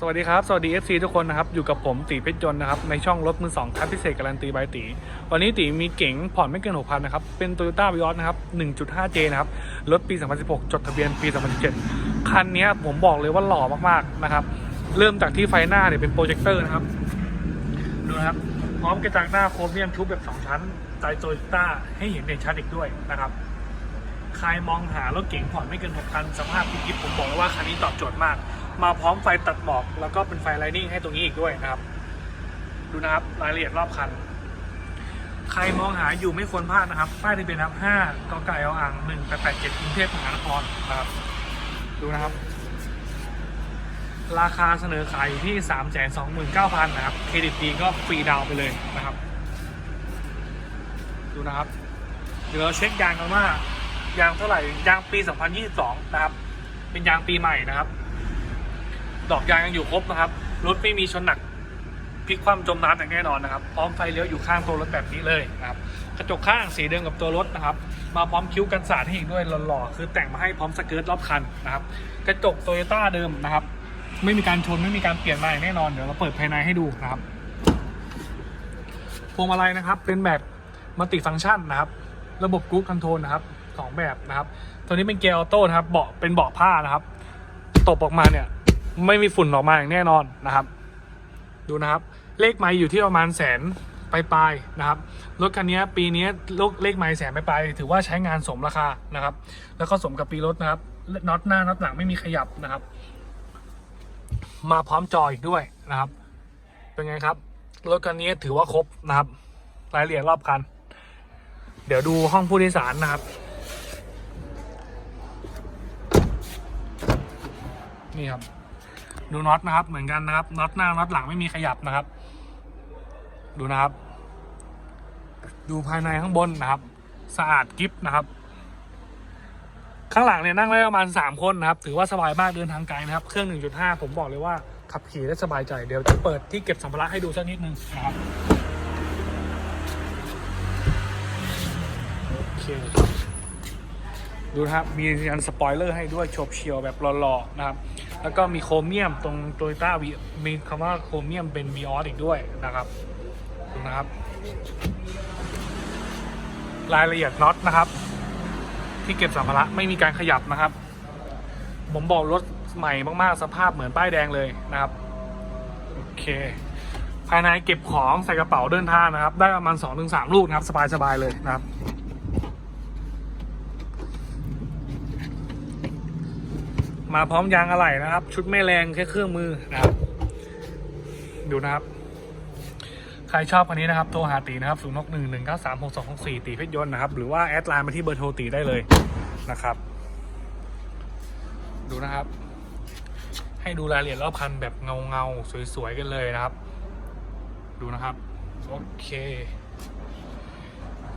สวัสดีครับ สวัสดี FC ทุกคนนะครับ อยู่กับผมตีเพชรยนต์นะครับ ในช่องรถมือสองคัดพิเศษการันตีบายตี วันนี้ตีมีเก๋งผ่อนไม่เกิน 6,000 นะครับ เป็น Toyota v i o s นะครับ 1.5J นะครับ รถปี 2016 จดทะเบียนปี 2017 คันนี้ผมบอกเลยว่าหล่อมากๆนะครับ เริ่มจากที่ไฟหน้าเนี่ยเป็นโปรเจคเตอร์นะครับ ดูนะครับ พร้อมกระจังหน้าโครเมียมชุบแบบ 2 ชั้นไตโตโยต้าให้เห็นเด่นชัดอีกด้วยนะครับใครมองหารถเก๋งผ่อนไม่เกิน 6,000 สภาพพิกิฟผมบอกเลยว่าคันนี้ตอบโจทย์มาก มาพร้อมไฟตัดหมอก แล้วก็เป็นไฟไลนิ่งให้ตรงนี้อีกด้วยนะครับ ดูนะครับรายละเอียดรอบคัน ใครมองหาอยู่ไม่ควรพลาดนะครับป้ายทะเบียนครับ5กไก่เอาอ่าง1887กรุงเทพมหานครนะครับ ดูนะครับ ราคาเสนอขายอยู่ที่ 329,000นะครับ เครดิตดีก็ฟรีดาวน์ไปเลยนะครับ ดูนะครับ เดี๋ยวเราเช็คยางกันว่ายางเท่าไหร่ยางปี 2022 นะครับ เป็นยางปีใหม่นะครับ ดอกยางยังอยู่ครบนะครับ รถไม่มีชนหนักพลิกคว่ำจมน้ำอย่างแน่นอนนะครับ พร้อมไฟเลี้ยวอยู่ข้างตัวรถแบบนี้เลยนะครับ กระจกข้างสีเดิมกับตัวรถนะครับ มาพร้อมคิ้วกันสาดให้อีกด้วยหล่อๆ คือแต่งมาให้พร้อมสเกิร์ตรอบคันนะครับ กระจกโตโยต้าเดิมนะครับ ไม่มีการชนไม่มีการเปลี่ยนมาอย่างแน่นอน เดี๋ยวเราเปิดภายในให้ดูนะครับ พวงมาลัยนะครับ เป็นแบบมัลติฟังก์ชันนะครับ ระบบกรุ๊ปคอนโทรลนะครับสองแบบนะครับ ตัวนี้เป็นเกียร์ออโต้นะครับ เบาะเป็นเบาะผ้านะครับ ตบออกมาเนี่ย ไม่มีฝุ่นออกมาอย่างแน่นอนนะครับ ดูนะครับ เลขไมล์อยู่ที่ประมาณแสนปลายๆนะครับรถคันนี้ปีนี้ลกเลขไมล์แสนปลายๆถือว่าใช้งานสมราคานะครับ แล้วก็สมกับปีรถนะครับน็อตหน้าน็อตหลังไม่มีขยับนะครับ มาพร้อมจออีกด้วยนะครับ เป็นไงครับรถคันนี้ถือว่าครบนะครับรายละเอียดรอบคัน เดี๋ยวดูห้องผู้โดยสารนะครับ นี่ครับ ดูน็อตนะครับ เหมือนกันนะครับน็อตหน้าน็อตหลังไม่มีขยับนะครับ ดูนะครับ ดูภายในข้างบนนะครับ สะอาดกิฟนะครับ ข้างหลังเนี่ยนั่งได้ประมาณสามคนนะครับ ถือว่าสบายมากเดินทางไกลนะครับ เครื่อง1.5ผมบอกเลยว่าขับขี่ได้สบายใจเดี๋ยวจะเปิดที่เก็บสัมภาระให้ดูสักนิดนึงนะครับโอเคดูนะครับมียันสปอยเลอร์ให้ด้วยโฉบเฉียวแบบหล่อๆนะครับ แล้วก็มีโครเมียมตรงโตโยต้าวีมีคำว่าโครเมียมเป็นวีออสอีกด้วยนะครับดูนะครับ รายละเอียดน็อตนะครับ ที่เก็บสัมภาระไม่มีการขยับนะครับ ผมบอกรถใหม่มากๆ สภาพเหมือนป้ายแดงเลยนะครับ โอเค ภายในเก็บของใส่กระเป๋าเดินทางนะครับ ได้ประมาณ2-3ลูกนะครับ สบายๆเลยนะครับ มาพร้อมยางอะไหล่นะครับ ชุดไม่แรงแค่เครื่องมือนะครับ ดูนะครับ ใครชอบคันนี้นะครับโทรหาตีนะครับ0 6 1 1 9 3 6 2 6 4ตีเพชรยนต์นะครับ หรือว่าแอดไลน์มาที่เบอร์โทรตีได้เลยนะครับ ดูนะครับ ให้ดูรายละเอียดรอบคันแบบเงาเงาสวยๆกันเลยนะครับ ดูนะครับ โอเค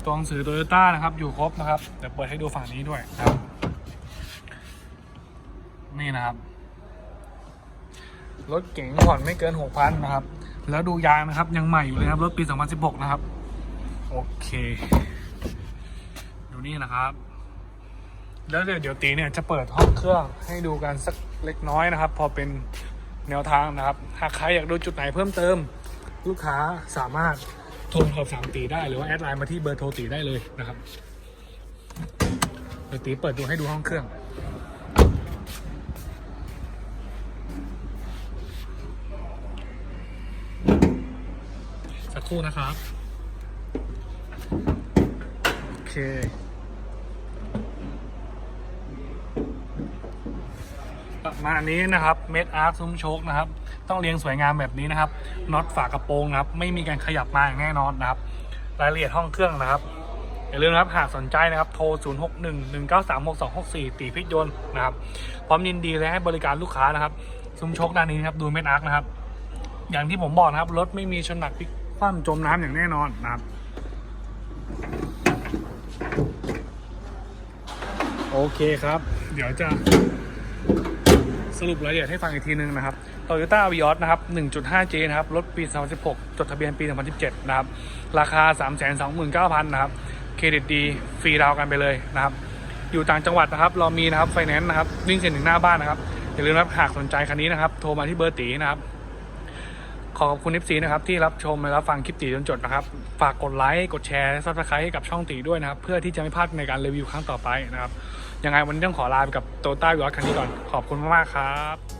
ตัวหนังสือโตโยต้านะครับ อยู่ครบนะครับเดี๋ยวเปิดให้ดูฝั่งนี้ด้วยนะครับ นี่นะครับ รถเก๋งผ่อนไม่เกินหกพันนะครับ แล้วดูยางนะครับ ยังใหม่อยู่เลยครับ รถปี 2016 นะครับ โอเค ดูนี่นะครับ แล้วเดี๋ยวเดี๋ยวตีเนี่ยจะเปิดห้องเครื่องให้ดูกันสักเล็กน้อยนะครับ พอเป็นแนวทางนะครับ หากใครอยากดูจุดไหนเพิ่มเติม ลูกค้าสามารถโทรสอบถามตีได้หรือว่าแอดไลน์มาที่เบอร์โทรตีได้เลยนะครับเดี๋ยวตีเปิดดูให้ดูห้องเครื่อง สักค รู่นะครับโอเคประมาณนี้นะครับเม็ดอาร์คซุ้มโชคนะครับ ต้องเรียงสวยงามแบบนี้นะครับน็อตฝากระโปรงนะครับ ไม่มีการขยับมาอย่างแน่นอนนะครับ รายละเอียดห้องเครื่องนะครับอย่าลืมนะครับหากสนใจนะครับโทร 0 6 1 1 9 3 6 2 6 4 ตีพิกยนต์นะครับ พร้อมยินดีและให้บริการลูกค้านะครับซุ้มโชคด้านนี้นะครับ ดูเม็ดอาร์คนะครับ อย่างที่ผมบอกนะครับ รถไม่มีชนหนักพลิก คว่ำจมน้ำอย่างแน่นอนนะครับโอเคครับ เดี๋ยวจะสรุปรายละเอียดให้ฟังอีกทีนึงนะครับ Toyota v i o s นะครับ 1.5J นะครับ รถปี 2016 จดทะเบียนปี 2017 นะครับ ราคา 329,000 นะครับ เครดิตดี ฟรีดาวน์กันไปเลยนะครับ อยู่ต่างจังหวัดนะครับ เรามีนะครับ ไฟแนนซ์นะครับ วิ่งเซ็นถึงหน้าบ้านนะครับ อย่าลืมนะครับ หากสนใจคันนี้นะครับ โทรมาที่เบอร์ตีนะครับ ขอขอบคุณนิฟซีนะครับที่รับชมและรับฟังคลิปตีจนจบนะครับ ฝากกดไลค์กดแชร์และซับสไครต์ให้กับช่องตีด้วยนะครับ เพื่อที่จะไม่พลาดในการรีวิวครั้งต่อไปนะครับ ยังไงวันนี้ต้องขอลาไปกับโตต้าวิออสคันนี้ก่อน ขอบคุณมากๆครับ